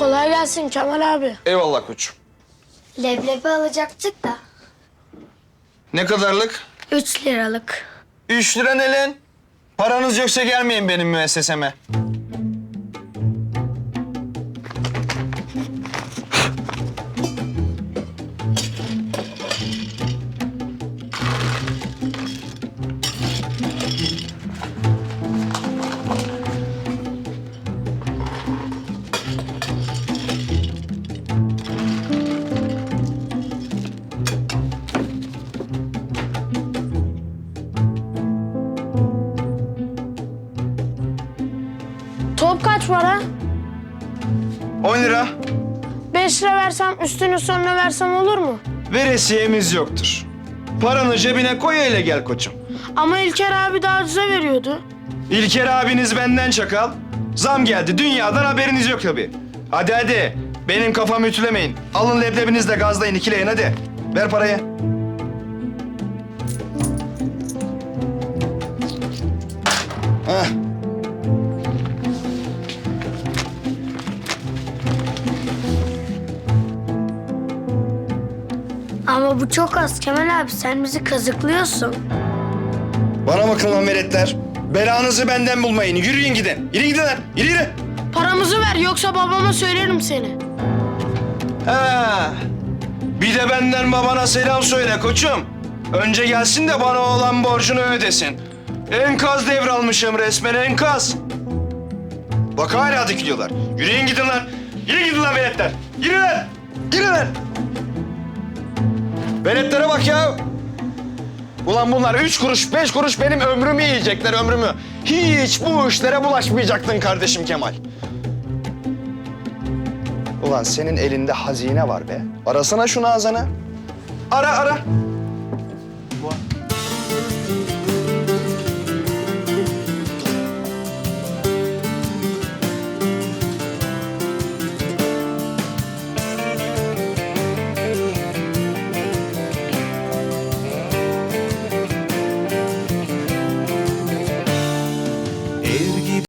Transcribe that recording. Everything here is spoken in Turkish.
Kolay gelsin Kemal abi. Eyvallah koçum. Leblebi alacaktık da. Ne kadarlık? Üç liralık. Üç lira ne lan? Paranız yoksa gelmeyin benim müesseseme. Top kaç para? 10 lira. Beş lira versem üstünü sonuna versem olur mu? Veresiyemiz yoktur. Paranı cebine koy öyle gel koçum. Ama İlker abi daha ucuza veriyordu. İlker abiniz benden çakal. Zam geldi. Dünyadan haberiniz yok tabii. Hadi hadi. Benim kafamı ütülemeyin. Alın leblebinizle gazlayın ikileyin hadi. Ver parayı. Ama bu çok az Kemal abi sen bizi kazıklıyorsun. Bana bakın lan veletler. Belanızı benden bulmayın. Yürüyün gidin. Yürü gidin lan. Yürü yürü. Paramızı ver yoksa babama söylerim seni. Ha. Bir de benden babana selam söyle koçum. Önce gelsin de bana olan borcunu ödesin. Enkaz devralmışım resmen enkaz. Bak hala dikiliyorlar. Yürüyün gidin lan. Yürü gidin lan veletler. Yürü lan. Yürü lan. Veletlere bak ya. Ulan bunlar üç kuruş, beş kuruş benim ömrümü yiyecekler ömrümü. Hiç bu işlere bulaşmayacaktın kardeşim Kemal. Ulan senin elinde hazine var be. Arasana şu Nazan'ı. Ara ara.